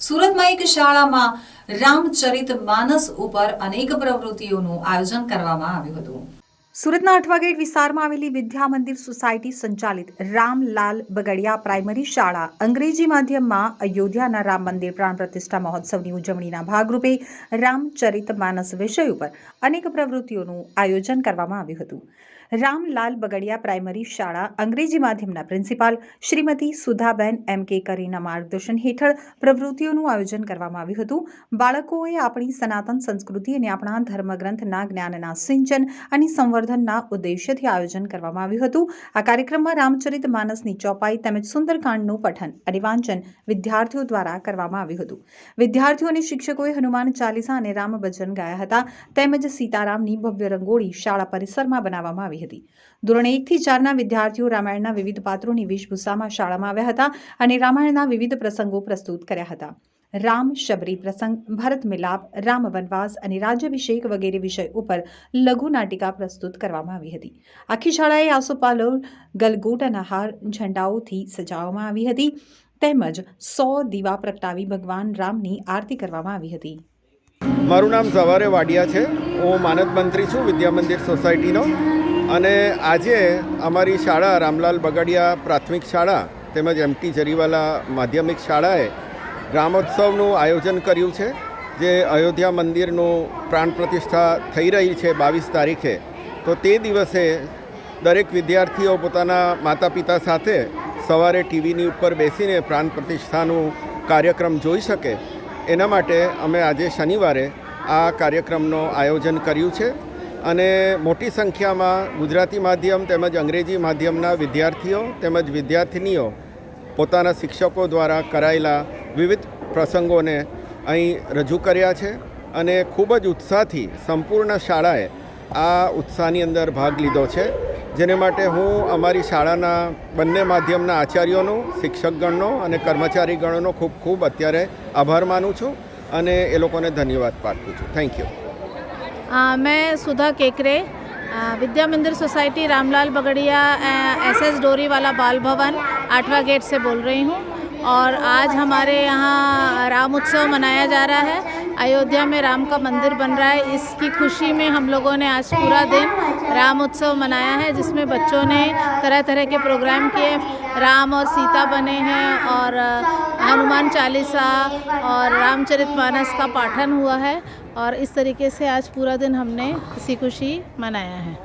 સુરતમાં એક શાળામાં રામચરિત માનસ ઉપર અનેક પ્રવૃત્તિઓનું આયોજન કરવામાં આવ્યું હતું. સુરતના અઠવા ગેટ વિસ્તારમાં આવેલી વિદ્યા મંદિર સોસાયટી સંચાલિત રામલાલ બગડિયા પ્રાઇમરી શાળા અંગ્રેજી માધ્યમમાં અયોધ્યાના રામ મંદિર પ્રાણ પ્રતિષ્ઠા મહોત્સવની ઉજવણીના ભાગરૂપે રામચરિત માનસ વિષય ઉપર અનેક પ્રવૃત્તિઓનું આયોજન કરવામાં આવ્યું હતું. રામલાલ બગડિયા પ્રાઇમરી શાળા અંગ્રેજી માધ્યમના પ્રિન્સિપાલ શ્રીમતી સુધાબેન એમ કે કરીના માર્ગદર્શન હેઠળ પ્રવૃત્તિઓનું આયોજન કરવામાં આવ્યું હતું. બાળકોએ આપણી સનાતન સંસ્કૃતિ અને આપણા ધર્મગ્રંથના જ્ઞાનના સિંચન અને સંવર્ધનના ઉદ્દેશ્યથી આયોજન કરવામાં આવ્યું હતું. આ કાર્યક્રમમાં રામચરિત માનસની ચોપાઈ તેમજ સુંદરકાંડનું પઠન અને વાંચન વિદ્યાર્થીઓ દ્વારા કરવામાં આવ્યું હતું. વિદ્યાર્થીઓ અને શિક્ષકોએ હનુમાન ચાલીસા અને રામ ભજન ગાયા હતા. તેમજ સીતારામની ભવ્ય રંગોળી શાળા પરિસરમાં બનાવવામાં આવી હતી. ધોરણ એકથી ચારના વિદ્યાર્થીઓ રામાયણના વિવિધ પાત્રોની વેશભૂષામાં શાળામાં આવ્યા હતા અને રામાયણના વિવિધ પ્રસંગો પ્રસ્તુત કર્યા હતા. રામ શબરી પ્રસંગ, ભરત મિલાપ, રામ વનવાસ અને રાજ્યાભિષેક વગેરે વિષય ઉપર લઘુ નાટિકા પ્રસ્તુત કરવામાં આવી હતી. આખી શાળાએ આસોપાલો ગલગોટાના હાર ઝંડાઓથી સજાવવામાં આવી હતી. તેમજ સો દીવા પ્રગટાવી ભગવાન રામની આરતી કરવામાં આવી હતી. મારું નામ સવારે વાડિયા છે. હું માનદ મંત્રી છું, વિદ્યા મંદિર સોસાયટીનો. અને આજે અમારી શાળા, રામલાલ બગાડિયા પ્રાથમિક શાળા તેમજ એમટી જરીવાલા માધ્યમિક શાળાએ રામોત્સવનું આયોજન કર્યું છે, જે અયોધ્યા મંદિરનું પ્રાણ પ્રતિષ્ઠા થઈ રહી છે બાવીસ તારીખે. તો તે દિવસે દરેક વિદ્યાર્થીઓ પોતાના માતા પિતા સાથે સવારે ટીવીની ઉપર બેસીને પ્રાણ પ્રતિષ્ઠાનું કાર્યક્રમ જોઈ શકે. એના માટે અમે આજે શનિવારે આ કાર્યક્રમનું આયોજન કર્યું છે અને મોટી સંખ્યામાં ગુજરાતી માધ્યમ તેમજ અંગ્રેજી માધ્યમના વિદ્યાર્થીઓ તેમજ વિદ્યાર્થિનીઓ પોતાના શિક્ષકો દ્વારા કરાયેલા વિવિધ પ્રસંગોને અહીં રજૂ કર્યા છે અને ખૂબ જ ઉત્સાહથી સંપૂર્ણ શાળાએ આ ઉત્સાહની અંદર ભાગ લીધો છે. જેને માટે હું અમારી શાળાના બંને માધ્યમના આચાર્યોનો શિક્ષકગણનો અને કર્મચારીગણોનો ખૂબ ખૂબ અત્યારે આભાર માનું છું અને એ લોકોને ધન્યવાદ પાઠવું છું થેન્ક યુ आ, मैं सुधा केकरे आ, Vidya Mandir society Ramlal Bagadia S S डोरी वाला बाल भवन आठवा गेट से बोल रही हूँ और आज हमारे यहाँ राम उत्सव मनाया जा रहा है अयोध्या में राम का मंदिर बन रहा है इसकी खुशी में हम लोगों ने आज पूरा दिन राम उत्सव मनाया है, जिसमें बच्चों ने तरह तरह के प्रोग्राम किए। राम और सीता बने हैं और हनुमान चालीसा और रामचरितमानस का पाठन हुआ है और इस तरीके से आज पूरा दिन हमने खुशी खुशी मनाया है।